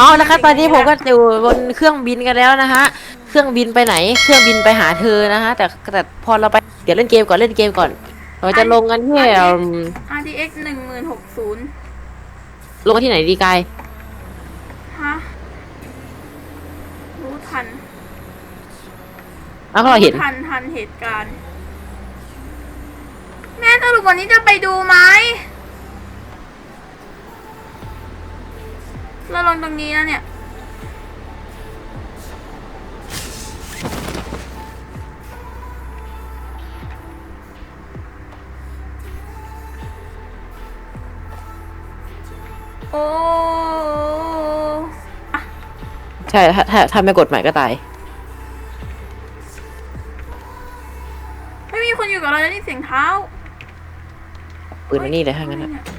เอาแล้วครับตอนนี้ผมก็อยู่บนเครื่องบินกันแล้วนะฮะ เครื่องบินไปไหน เครื่องบินไปหาเธอนะฮะ แต่แต่พอเราไป เดี๋ยวเล่นเกมก่อนเล่นเกมก่อน เราจะลงกันที่อืม RTX หนึ่งหมื่นหกศูนย์ลงกันที่ไหนดีกาย ฮะ รู้ทันแล้วก็เราเห็น รู้ทันทันเหตุการณ์ แม่สรุปวันนี้จะไปดูไหม ลงตรงนี้นะเนี่ยโอ้ใช่ถ้าถ้าถ้าไม่กดใหม่ก็ตาย ไม่มีคนอยู่กับเราได้ยินเสียงเท้าปืนมานี่เลยถ้างั้นอะ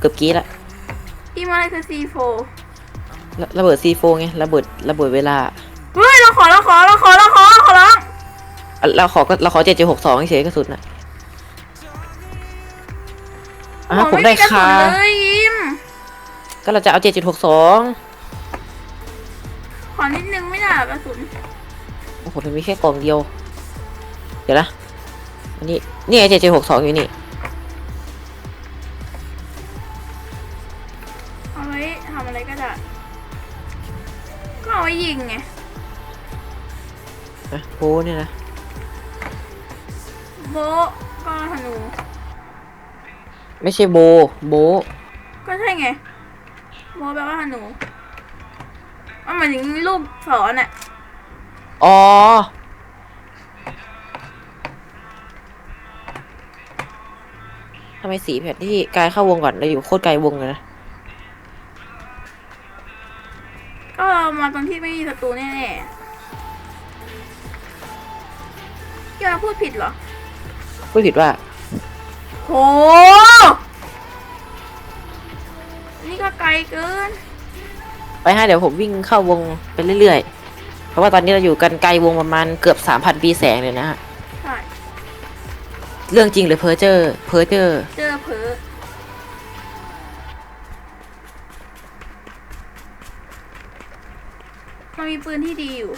เกือบกี้ละอีมาอะไรคือ C4 ระระเบิดซีโฟไงระเบิดระเบิดเวลาเฮ้ยเราขอเราขอเราขอเราขอเราขอร้องอะเราขอก็เราขอเจ็ดจุดหกสองเฉยๆกระสุนน่ะอะผมได้กระสุคาเลยยิมก็เราจะเอาเจ็ดจุดหกสองขอนิดนึงไม่ได้เหรอกระสุนโอ้โหมันมีแค่กล่องเดียว เดี๋ยวนะอันนี้นี่ไอเจ็ดจุดหกสองอยู่นี่ ก็เอาไว้ยิงไงนะโอ้เนี่ยนะโบะก็ธนูไม่ใช่โบ โบก็ใช่ไงโบะแปลว่าธนูมันเหมือนถึงรูปศรน่ะอ๋อทำไมสีแผนที่กายเข้าวงก่อนเราอยู่โคตรไกลวงเลยนะ มาตอนที่ไม่มีศัตรูแน่ๆที่เราพูดผิดเหรอ พูดผิดว่า โห นี่ก็ไกลเกิน ไปฮะเดี๋ยวผมวิ่งเข้าวงไปเรื่อยๆ เพราะว่าตอนนี้เราอยู่กันไกลวงประมาณเกือบสามพันปีแสงเลยนะฮะ ใช่ เรื่องจริงหรือเพอเจอร์เพอเจอร์ เจอเผลอ มีปืนที่ดีอยู่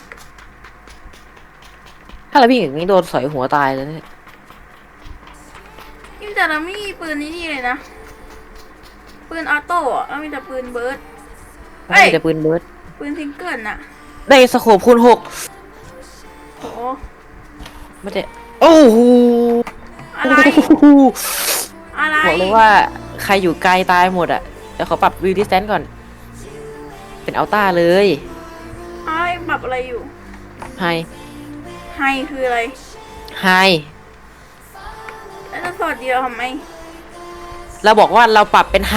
ถ้าเราวิ่งอย่างนี้โดนสอยหัวตายเลยเนี่ยนี่แต่เราไม่มีปืนนี้นี่เลยนะ ปืนออโต้อะเรามีแต่ปืนเบิร์ด เอ้ไม่ยแต่ปืนเบิร์ด ปืนซิงเกิลน่ะ ได้สโคปคูณหกโหไม่ได้โอ้โหอะไร อะไรบอกเลยว่าใครอยู่ไกลตายหมดอะเดี๋ยวขอปรับวิวดิสแตนก่อน เป็นอัลต้าเลย อะไรปรับอะไรอยู่ ไฮไฮคืออะไร ไฮแล้วจะสอดเดียวทำไม เราบอกว่าเราปรับเป็นไฮ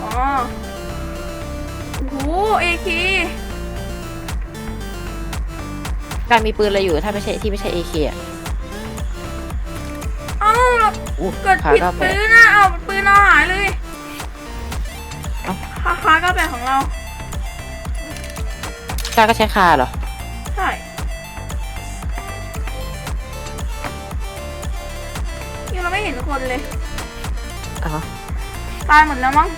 อ๋อโอ้โหเอคีการมีปืนอะไรอยู่ถ้าไม่ใช่ที่ไม่ใช่เอเคอะเอ้าอู้เกิดขาผิดก็แปปืดนนะเอาปืนเราหายเลยเอ้าคาคาก็แบบของเรากล้าก็ใช้คาเหรอ ใช่ยังเราไม่เห็นคนเลยอ๋อตายหมดแล้วมั้ง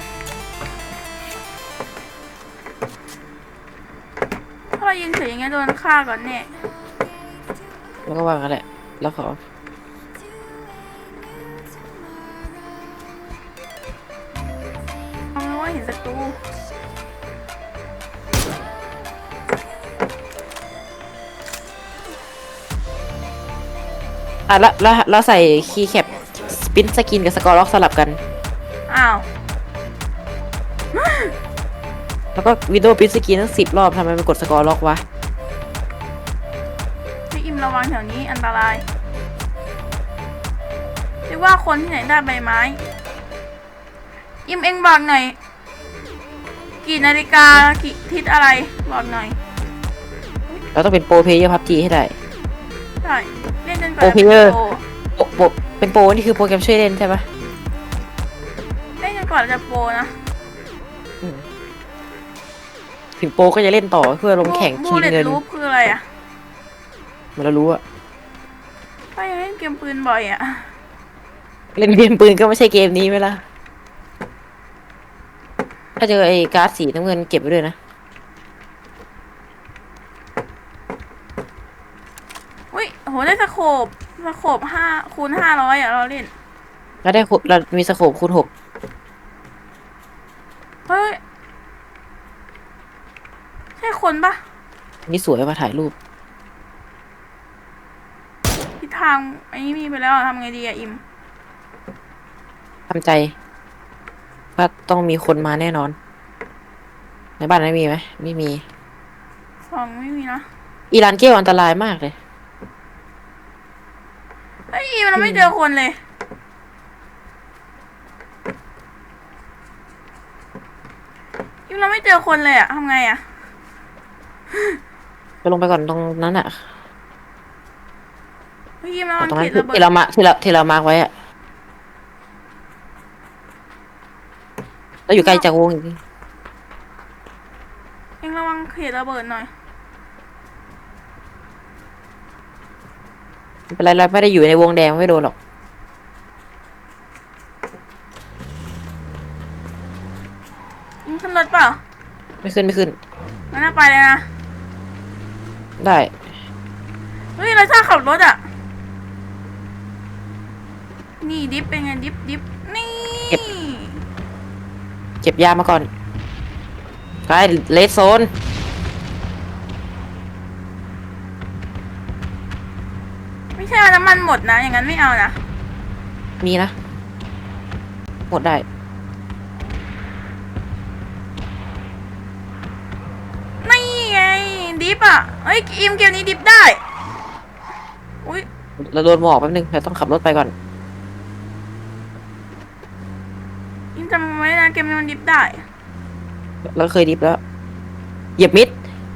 ถ้าเรายิงเสียงอย่างเงี้ยโดนฆ่าก่อนเนี่ย แล้วก็วางกันแหละ แล้วขอ อะแล้วแล้วแล้วใส่คีย์แคปสปินสกินกับสกอร์ล็อกสลับกัน อ้าว แล้วก็วิดีโอปินสกินทั้งสิบรอบทำไมไม่กดสกอร์ล็อกวะพี่อิมระวังแถวนี้อันตรายเรียกว่าคนที่ไหนได้ใบไม้ อิมเองบอกหน่อย กี่นาฬิกากี่ทิศอะไรบอกหน่อย เราต้องเป็นโปรเพลเยอร์พับจีให้ได้ใช่ เล่นจนกว่าโอจะเพเป็นเยอร์ โปรโปรโปรเป็นโปรนี่คือโปรแกรมช่วยเล่นใช่ปะเล่นจนกว่าจะโปรนะอืมถึงโปรก็จะเล่นต่อเพื่อลงแข่งบูชิงเลตเงินรูปคืออะไรอะมันเรารู้อะไปเล่นเกมปืนบ่อยอะ เล่นเกมปืนก็ไม่ใช่เกมนี้ไหมล่ะ ถ้าเจอไอ้การ์ดสีน้ำเงินเก็บไว้ด้วยนะ อุ้ย โหได้สโคบสโคบห้าคูณห้าร้อยอะเราเล่นแล้วได้คูเรามีสโคปคูณหกเฮ้ยใช่คนปะนี่สวยมาถ่ายรูป ทิศทางอันนี้มีไปแล้วอะทำไงดีอะอิมทำใจ ว่าต้องมีคนมาแน่นอน ในบ้านนั้นมีไหมไม่มี สองไม่มีนะ อีรานเกลอันตรายมากเลย เฮ้ยอิมเราไม่เจอคนเลยอิมเราไม่เจอคนเลยอะทำไงอะไปลงไปก่อนตรงนั้นอะเฮ้ยอิมเรามันตรงนั้เขนตคือระเบิดที่เรามาที่เราที่เรามาร์กไว้อะเราอยู่ไกลจากวงอีก เองระวังเขตระเบิดหน่อย ไม่เป็นไรเราไม่ได้อยู่ในวงแดงไม่โดนหรอกอิมขึ้นรถเปล่าไม่ขึ้นไม่ขึ้น งั้นน่าไปเลยนะ ได้เฮ้ยเราชอบขับรถอะ นี่ดิฟเป็นไงดิฟดิฟนี่เก็บยามาก่อนไปเลสโซน ไม่ใช่ว่าน้ำมันหมดนะ อย่างนั้นไม่เอานะ มีนะ หมดได้ นี่ไงดิฟอะเฮ้ยอิมเกมนี้ดิฟได้ อุ้ยเราโดนหมอกแป๊บนึงเราต้องขับรถไปก่อน อิมจำไว้นะเกมนี้มันดิฟได้ เราเคยดิฟแล้ว เหยียบมิด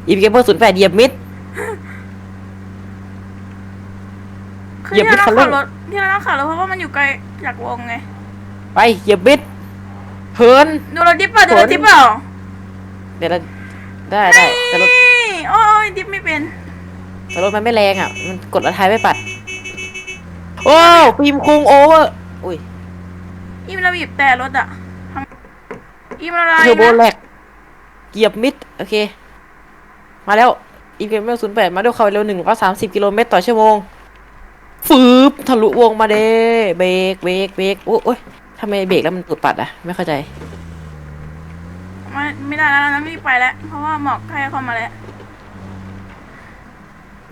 อีพีเกมเมอร์ศูนย์แปดเหยียบมิด คือเหยียบที่ไม่เราคัขันบเร่งรถที่เราต้องขับรถเพราะว่ามันอยู่ไกลจากวงไง ไปเหยียบมิดเฮิน ดูเราดิฟเปล่าดูเราฝนดิฟเปล่าเดี๋ยวเราได้ได้แต่รถนี่โอ้ยดิฟไม่เป็นแต่รถมันไม่แรงอะ มันกดระทายไม่ปัด โอ้ฟิล์มคุงโอเวอร์อุ้ยอิมเราบีบแต่รถอะทำอิมอะไรเทอร์โบนะแลกเหยียบมิด โอเค มาแล้วอีพีเกมเมอร์ศูนย์แปดมาด้วยความเร็วหนึ่งร้อยสามสิบกิโลเมตรต่อชั่วโมง ฟืบทะลุวงมาเด้เบรกเบรกเบรกโอ้โอ้ยทำไมเบรกแล้วมันตุดปัดอะไม่เข้าใจ ไม่ไม่ได้แล้วนะไม่รีบไปแล้ว เพราะว่าหมอกใกล้เข้ามาแล้ว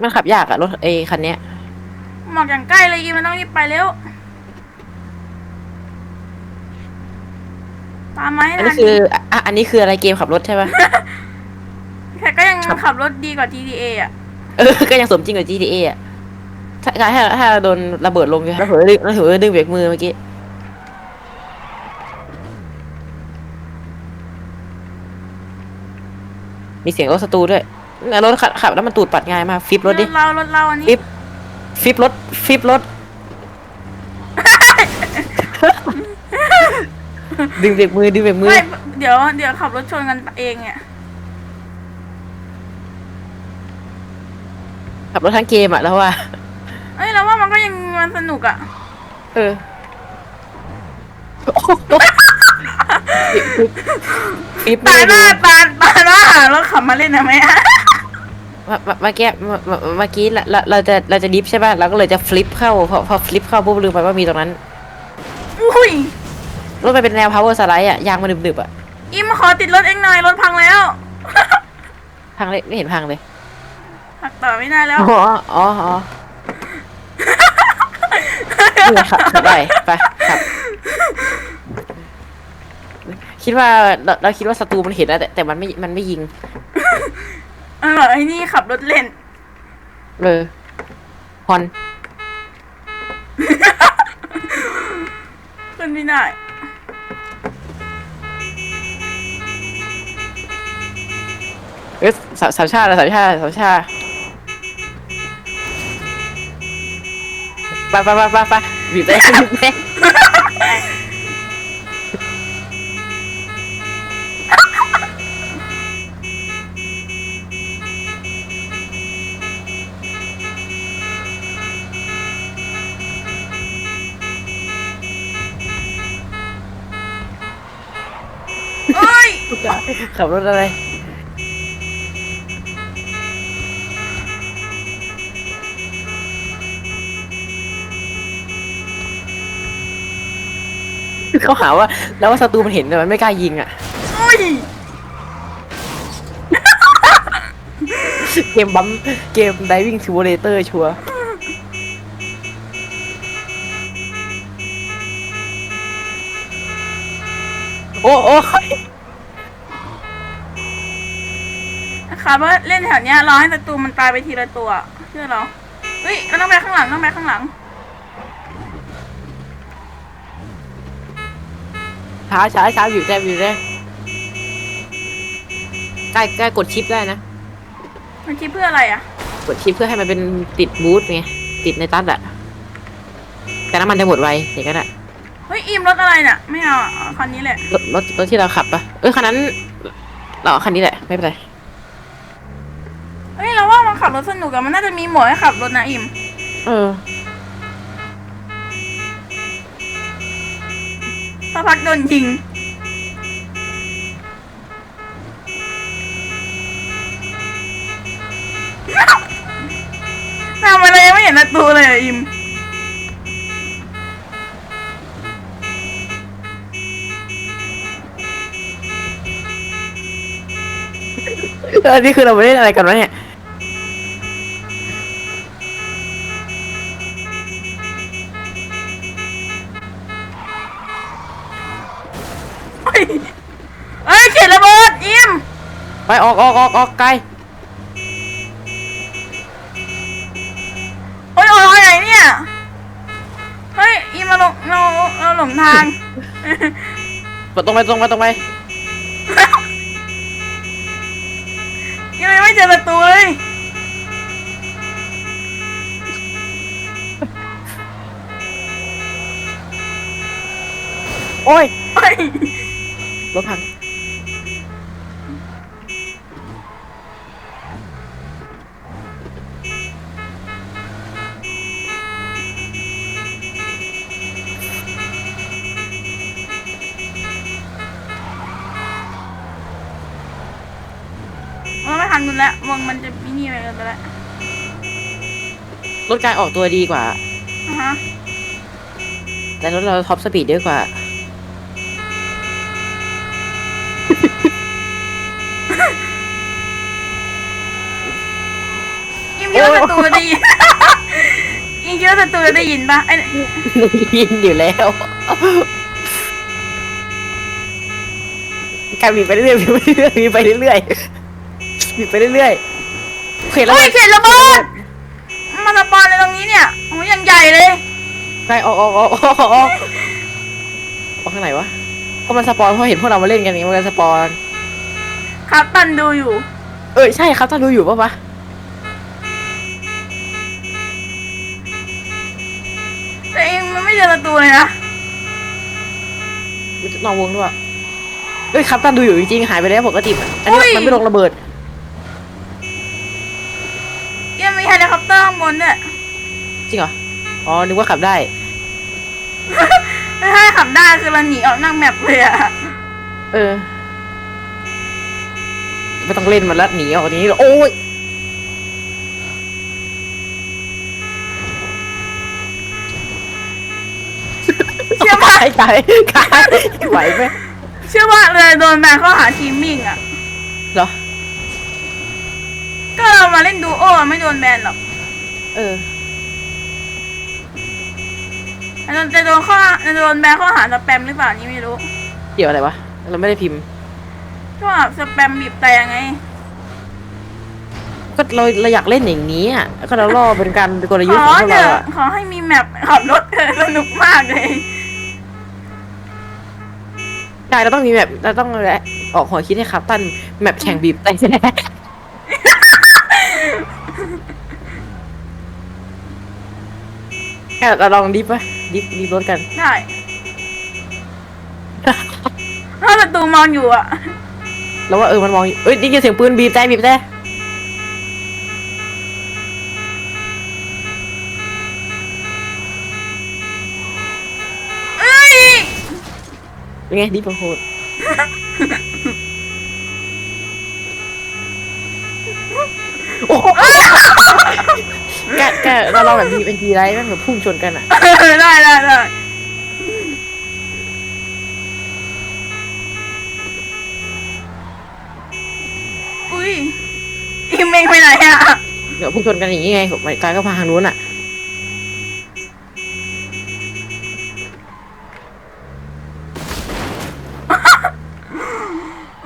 มันขับยากอะรถเอคันเนี้ยหมอกอย่างใกล้เลยอิมมันต้องรีบไปเร็วตามไหมอันนะนี้คืออะอันนี้คืออะไรเกมขับรถใช่ปะแต่ก็ยังครับขับรถดีกว่า GTA อะ เออ ก็ยังสมจริงกว่า GTA อะ ถ้าถ้าถ้าโดนระเบิดลงแล้วเผลอดึงแล้วเผลอดึงเบรกมือเมื่อกี้มีเสียงรถสตูด้วยแล้วรถขับขับแล้วมันตูดปัดง่ายมากฟิปรถดิ เรารถเราอันนี้ ฟิป ฟิปรถ ฟิปรถ ดึงเบรกมือ ดึงเบรกมือ ไม่เดี๋ยวเดี๋ยวขับรถชนกันเองเนี่ยขับรถทั้งเกมอะแล้วว่า เอ้ยเราว่ามันก็ยังมันสนุกอะเออฟิปตาไม่หน้าได้ตาตาหน้าหารถขับมาเล่นนะแม่มามาเมื่อกี้เมื่อเมื่อเมื่อกี้เราเราเราจะเราจะดิฟใช่ป่ะเราก็เลยจะฟลิปเข้าพอพอฟลิปเข้าปุ๊บลืมไปว่ามีตรงนั้นอุ้ยรถมันเป็นแนว power slide อะยางมันดึบๆอะอิมขอติดรถเองหน่อยรถพังแล้ว พังเลยไม่เห็นพังเลยขับต่อไม่ได้แล้วอ๋ออ๋อ อ๋อนี่ไงขับขับได้ไปขับ คิดว่าเราเราคิดว่าศัตรูมันเห็นแล้วแต่แต่มันไม่มันไม่ยิง เออไอ้นี่ขับรถเล่น เลยฮอนขึ้นไม่ได้ เอ้ยสามสามชาติสามชาติสามชาติไปไปไปไปไป บีบแป้งบีบแป้งเอ้ขับรถอะไร เขาหาว่า แล้วว่าศัตรูมันเห็นแต่มันไม่กล้ายิงอะอุ้ยเกมบัมเกม diving simulator ชัวร์โอ้โอ้นะคะว่าเล่นแถวเนี้ยรอให้ศัตรูมันตายไปทีละตัวเชื่อเราเฮ้ยเราต้องไปข้างหลังต้องไปข้างหลัง ช้าช้าช้าอยู่ได้อยู่ได้ใกล้ใกล้กดชิปได้นะ มันคิดเพื่ออะไรอะ กดชิปเพื่อให้มันเป็นติดบูทไงติดในตัดอะแต่น้ำมันจะหมดไวอย่างนั้นอะเฮ้ยอิมรถอะไรน่ะไม่เอาอะเอาคันนี้แหละรถรถรถที่เราขับปะเอ้ยคันนั้นเราเอาคันนี้แหละไม่เป็นไรเฮ้ยเราว่ามันขับรถสนุกอะมันน่าจะมีหมวกให้ขับรถนะอิมเออ สักพักโดนยิง ทำอะไรไม่เห็นศัตรูเลยอะอิม เออนี่คือเราไม่เล่นอะไรกันวะเนี่ย เฮ้ยเฮ้ยเขียนระเบิดอิม ไป ออกออกออกออกไกลโอ้ยออกทางไหนเนี่ย เฮ้ยอิมมาลงเราเราหลงทาง ไปตรงไปตรงไปตรงไปยังไม่เจอประตูเลยโอ้ย เฮ้ย รถพัง เราไม่ทันคุณแล้ววงมันจะมินี่ไปกันไปแล้ว รถกายออกตัวดีกว่า อะฮะแต่รถเราท็อปสปีดเยอะกว่าอิมคิดว่าศัตรูได้ยินอิมคิดว่าศัตรูได้ยินปะไอ้ยินอยู่แล้วการมีไปเรื่อยๆมีไปเรื่อยๆมีไปเรื่อยๆมีไปเรื่อยๆโอเคแล้วเฮ้ยเขียนระเบิด เลยใกลออกออกออกออกออกออกออกข้างไหนวะก็มันสปอนเพราะเห็นพวกเรามาเล่นกันไงมันก็สปอนครับตันดูอยู่ เออใช่ครับท่านดูอยู่ปะปะแต่เองมันไม่เจอศัตรูเลยนะนอกวงด้วยเอ้ยครับท่านดูอยู่จริงๆหายไปแล้วปกติอ,อันนี้มันไม่ลงระเบิดยังมีเฮลิคอปเตอร์ข้างบนด้วยจริงเหรอ อ๋อนึกว่าขับได้ ไม่ให้ขับได้คือเราหนีออกนอกแมปเลยอะเออไม่ต้องเล่นมันแล้วหนีออกนี้โอ้ยเชื่อว่าตายตายตายไหวไหมเชื่อว่าเลยโดนแบนข้อหาทีมมิ่งอะเหรอ ก็เรามาเล่นดูโอไม่โดนแบนหรอก เออ แต่โดนจะโดนข้อจะโดนแบนข้อหาสแปมหรือเปล่านี่ไม่รู้เกี่ยวอะไรวะ เราไม่ได้พิมพ์ข้อหาสแปมบีบแต่ไง ก็เราเราอยากเล่นอย่างนี้อะก็เราล่อเป็นการกลขยุทธ์อของพวกเถเราอะอะขอให้มีแมปขับรถเถอะสนุกมากเลยใช่เราต้องมีแบบเราต้องออกหัวคิดให้ครับตั้นแมปแข่งบีบแต่แค่เราลองดิฟปะ รีบรีบรถกัน ได้ ถ้าประตูมองอยู่อะแล้วว่าเออมันมองเอ้ยได้ยินเสียงปืนบีบแต่บีบแด้ไงดิบโหดโอ้โแกแกเราลองแบบมีเป็นทีไรแม่งแบบพุ่งชนกันอะ ได้ได้ได้อุ้ยอิมเองไปไหนอะเดี๋ยวพุ่งชนกันอย่างนี้ไงหมายกายก็พาทางนู้นอะ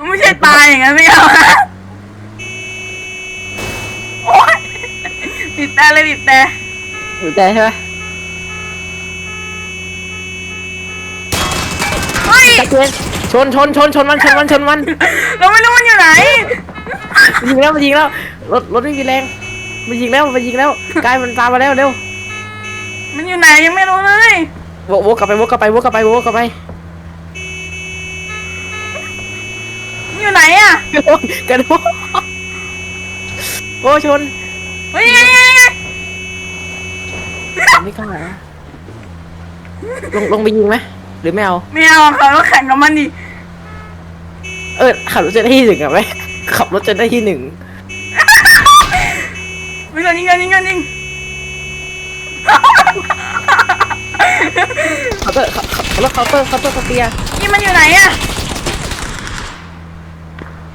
ไม่ใช่ตายอย่างนั้นไม่เอานะโอ๊ยบีบแต่ เลยบีบแต่หรือใจใช่ไหมเฮ้ยตะเกียนชนชนชนชนมันชนมันชนมันเราไม่รู้มันอยู่ไหนยิงแล้วมันยิงแล้วรถรถไม่มีแรงมันยิงแล้วมันยิงแล้วกายมันตามมาแล้วเร็วมันอยู่ไหนยังไม่รู้เลยวกวกกลับไปวกกลับไปวกกลับไปวกกลับไปมันอยู่ไหนอะกระโดดกระโดดโอ้ชนเฮ้ย ไงยังไงไม่กล้านะลงลงไปยิงไหมหรือไม่เอา ไม่เอาค่ะเราแข่งกับมันดิเออขับรถจะได้ที่หนึ่งอะไหมขับรถจะได้ที่หนึ่งวิ่งกันยิงกันยิงกันยิงเคาน์เตอร์ขับรถเคาน์เตอร์เคาน์เตอร์สเปียร์ยิงมันอยู่ไหนอะ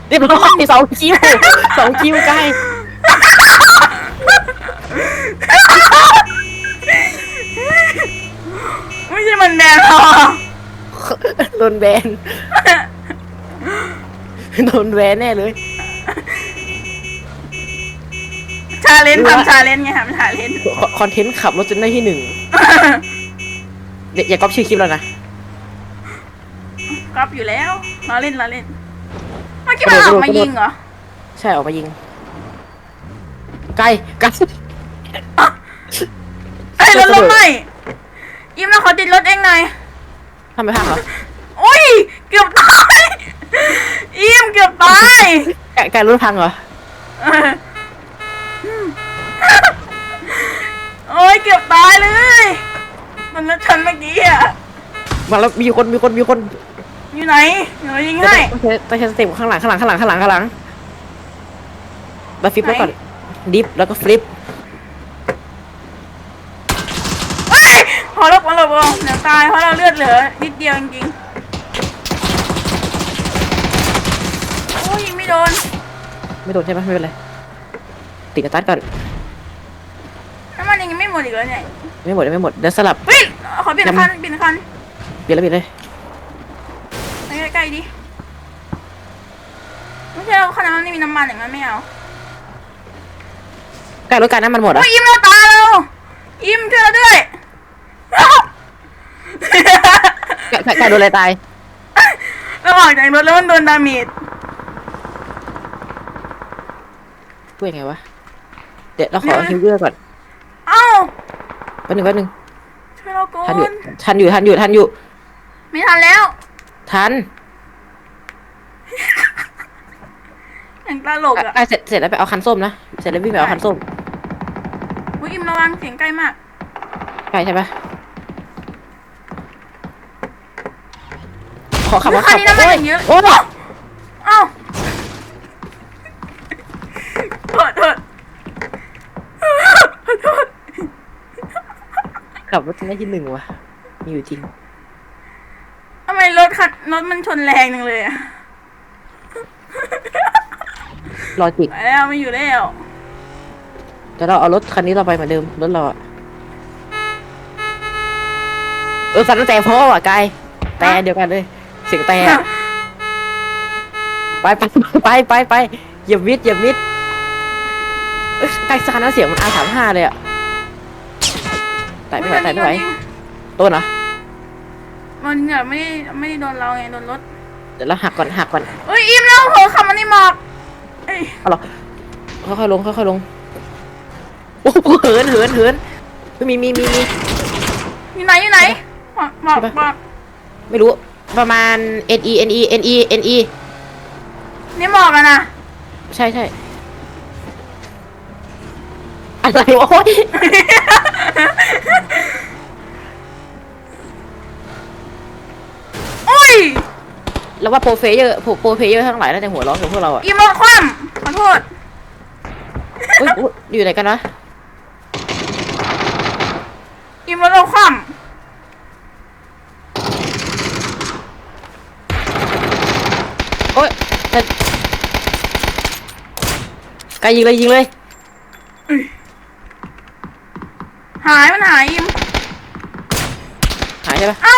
เรียบร้อยสองคิวสองคิวใกล้ ไม่ใช่มันแดงหรอโดนแบนโดนแบนแน่เลย ชาเลนจ์ทำชาเลนจ์ไงทำชาเลนจ์คอนเทนต์ขับรถจนได้ที่หนึ่งเดี๋ยวอย่าก๊อปชื่อคลิปแล้วนะกรับอยู่แล้วเราเล่นเราเล่นเมื่อกี้มันออกมายิงเหรอ ใช่ออกมายิง ไกลไกลเอ้ยรถล้มไหม ยิ้มแล้วขอติดรถเองหน่อยทำไมพังเหรอโอ้ย เกือบตายยิ้มเกือบตายไกลไกลรถพังเหรอเออโอ้ยเกือบตายเลย มันรถชนเมื่อกี้อะ มาแล้วมีคนมีคนมีคนอยู่ไหนเดี๋ยวยิงให้ต้องใช้ต้องใช้สเต็ปข้างหลังข้างหลังข้างหลังข้างหลังข้างหลังแล้วฟลิปแล้วก่อนดิฟแล้วก็ฟลิป เฮ้ยพอลบพอลบพอลบ เดี๋ยวตายเพราะเราเลือดเหลือนิดเดียวจริงๆโอ้ยยิงไม่โดนไม่โดนใช่ไหมไม่เป็นไรติดกระตัดก่อนน้ำมันยังไม่หมดอีกแล้วเนี่ยไม่หมดไม่หมดเดี๋ยวสลับเฮ้ยขอเปลี่ยนคันเปลี่ยนคันเปลี่ยนแล้วเปลี่ยนเลยไปใกล้ๆดิไม่ใช่เราคันนั้นไม่มีน้ำมันอย่างนั้นไม่เอาใกล้รถการน้ำมันหมดอะโอ้ยอิ่มเราตายเราอิ่มช่วยเราด้วย ใกล้ใกล้ใกล้โดนอะไรตายเราออกจากรถแล้วมันโดนดาเมจพูดยังไงวะ เดี๋ยวเราขอฮิวเยอร์ก่อนเอ้าแป๊บหนึงแป๊บหนึงช่วยเราก่อทันอยู่นทันอยู่ทันอยู่ทันอยู่ไม่ทันแล้วทันอย่างตลกอะอะเสร็จเสร็จแล้วไปเอาคันส้มนะ เสร็จแล้ววิ่งไปเอาคันส้ม อุ้ยอิ่มระวังเสียงใกล้มากใกล้ใช่ปะ อขับอุ๊มายขัคันบนี้น้ำมันอย่างเยอะโอ้ยเอ้าโทษโทษโทษขับรถได้ที่หนึ่งว่ะมีอยู่จริงทำไมรถคันรถมันชนแรงจังเลยอะรอจิกไปแล้วไม่อยู่แล้วแต่เราเอารถคันนี้เราไปเหมือนเดิมรถเราอะเออสั่นตั้งแต่พ่อว่ะกายแต่เดียวกันเลย เสียงแต่อะไปไปไปไปไปอย่ามิดอย่ามิดเอ้ยกายสคันนั้นเสียงมันอาสามห้าเลยอะไต่ไม่ไหวไต่ไม่ไหวต้นเหรอมันเนี่ยไม่ได้ไม่ได้โดนเราไงโดนรถเดี๋ยวเราหักก่อนหักก่อนเอ้ยอิ่มแล้วเผลอขับมันนี่หมอกเอ้ยเอาหรอค่อยๆลงค่อยๆลงโอ้โหเหินเหินเหินเฮ้ยมีมีมีมีอยู่ไหนอยู่ไหนบอกบอกใช่ปะบอกไม่รู้ ประมาณ N E N E N E N E นี่หมอกอะนะใช่ใช่อะไรวะโอ๊ยโอ้ยแล้วว่าโปรเฟเยอร์โปรโปรเฟเยอร์ทั้งหลายน่าจะหัวเร้อนกับพวกเราอะอิ่มรถคว่ำขอโทษ อุ๊ยอุ๊ยอยู่ไหนกันนะ อิมรถเราคว่ โอ๊ยแต่ไกลยิงเลยยิงเลยำหายมันหายอิมหายใช่ปะเอ้า